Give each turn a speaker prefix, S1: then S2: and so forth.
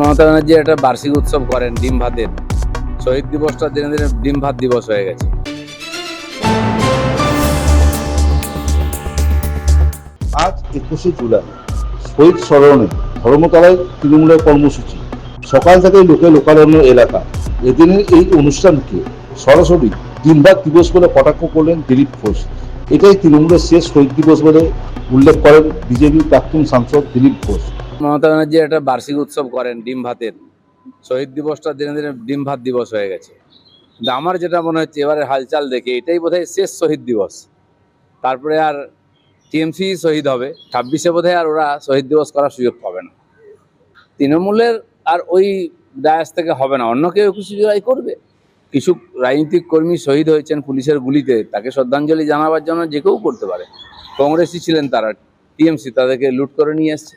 S1: মমতা ব্যানার্জি একটা বার্ষিক উৎসব করেন, ডিম ভাতের শহীদ দিবসটা দিনে দিনে ডিম ভাত দিবস হয়ে গেছে।
S2: আজ একুশে জুলাই, শহীদ স্মরণে ধর্মতলায় তৃণমূলের কর্মসূচি। সকাল থেকে লোকে লোকারণ্য এলাকা। এদিনের এই অনুষ্ঠানকে সরাসরি দিনবাদ দিবস বলে কটাক্ষ করলেন দিলীপ ঘোষ। এটাই তৃণমূলের শেষ শহীদ দিবস বলে উল্লেখ করেন বিজেপির প্রাক্তন সাংসদ দিলীপ ঘোষ।
S1: মমতা ব্যানার্জি একটা বার্ষিক উৎসব করেন ডিম ভাতের। শহীদ দিবসটা দিনে দিনে ডিম ভাত দিবস হয়ে গেছে। আমার যেটা মনে হচ্ছে, এবারে হালচাল দেখে এটাই বোধহয় শেষ শহীদ দিবস। তারপরে আর টিএমসি শহীদ হবে, ছাব্বিশে বোধহয় আর ওরা শহীদ দিবস করার সুযোগ পাবে না। তৃণমূলের আর ওই ডায়াস থেকে হবে না, অন্য কেউ একুশে জুলাই করবে। কিছু রাজনৈতিক কর্মী শহীদ হয়েছেন পুলিশের গুলিতে, তাকে শ্রদ্ধাঞ্জলি জানাবার জন্য যে কেউ করতে পারে। কংগ্রেসই ছিলেন তারা, টিএমসি তাদেরকে লুট করে নিয়ে এসছে।